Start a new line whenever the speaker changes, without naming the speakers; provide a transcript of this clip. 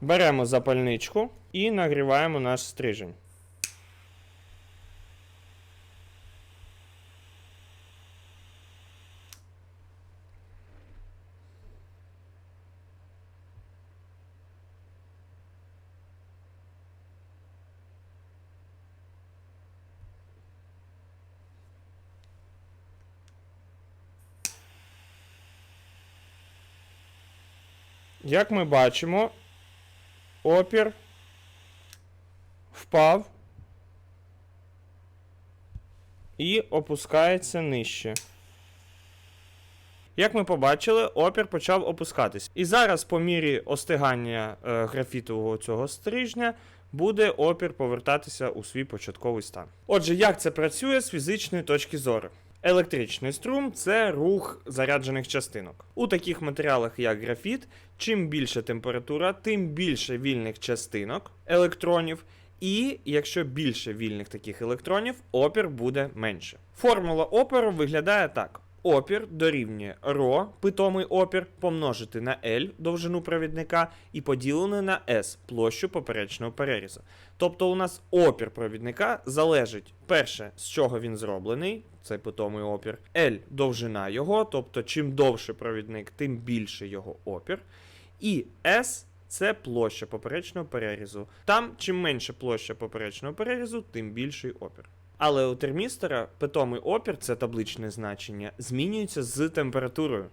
Беремо запальничку і нагріваємо наш стрижень. Як ми бачимо, опір впав і опускається нижче. Як ми побачили, опір почав опускатись. І зараз, по мірі остигання е, графітового цього стрижня, буде опір повертатися у свій початковий стан. Отже, як це працює з фізичної точки зору? Електричний струм це рух заряджених частинок. У таких матеріалах, як графіт, чим більша температура, тим більше вільних частинок електронів. І якщо більше вільних таких електронів, опір буде менше. Формула опору виглядає так: опір дорівнює ρ, питомий опір, помножити на L довжину провідника і поділене на S площу поперечного перерізу. Тобто у нас опір провідника залежить перше, з чого він зроблений, це питомий опір, L довжина його, тобто чим довше провідник, тим більше його опір. І S це площа поперечного перерізу. Там, чим менше площа поперечного перерізу, тим більший опір. Але у термістора питомий опір, це табличне значення, змінюється з температурою.